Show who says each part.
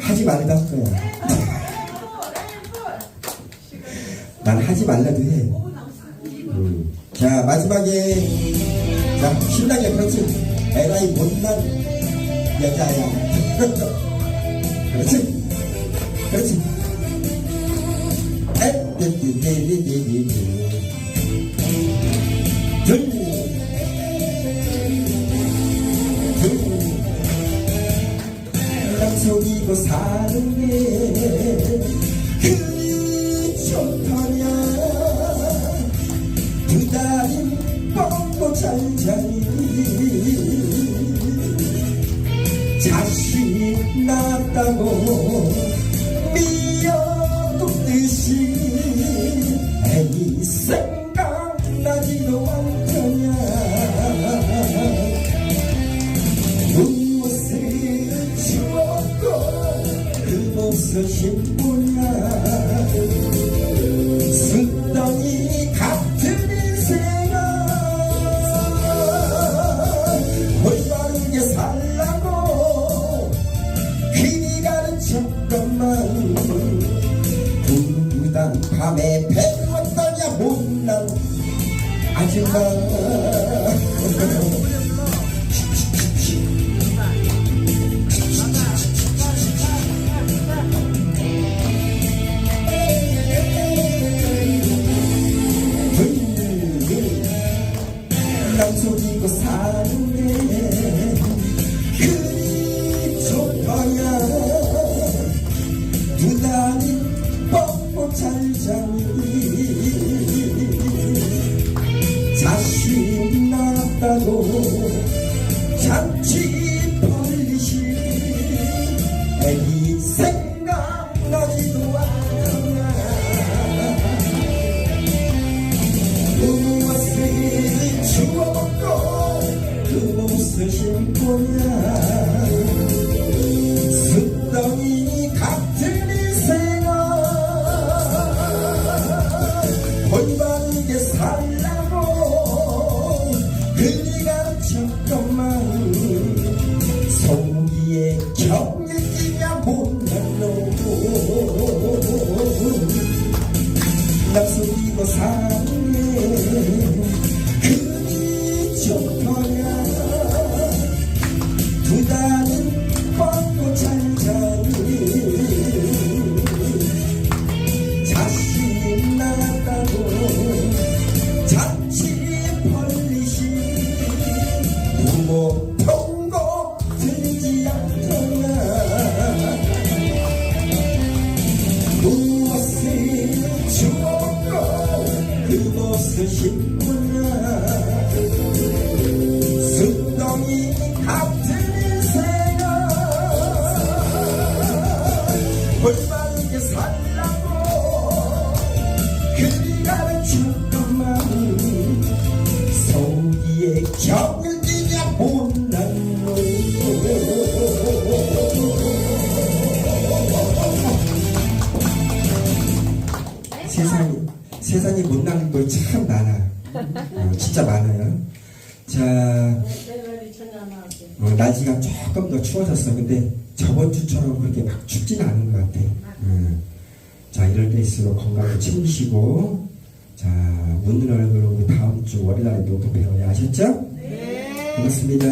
Speaker 1: 하지 거야. 난 하지 말라도 해. 음. 자, 마지막에, 자, 신나게 그렇지. 에라이 못난 여자야. 그렇지. 그렇지. 에, 남성이고 사는 게 그리 좋다냐? 두 다리 뻗고 잘 자니? 자신 났다고 미어두듯이 애기 생각나지도 그 옷을 뭐냐 쓰더니 같은 인생아. 올바르게 살라고 귀이 가는 척것만. 부당 밤에 배웠더냐 못난 아줌마 남속이고 사는데 그리 좋더냐 두 다리 뻗고 잘자니. 자신 났다고 잔치 벌리시 애기 생 신고냐? 습덩이 같은 인생아 세상이 세상이 못난 거참 많아. 어, 진짜 많아요. 자, 어, 날씨가 조금 더 추워졌어. 근데 저번 주처럼 그렇게 막 춥진 않은 것 같아. 음. 자, 이럴 때일수록 건강을 챙기시고, 자, 웃는 얼굴로 우리 다음 주 월요일날에 녹음 배워야 하셨죠? 네. 고맙습니다.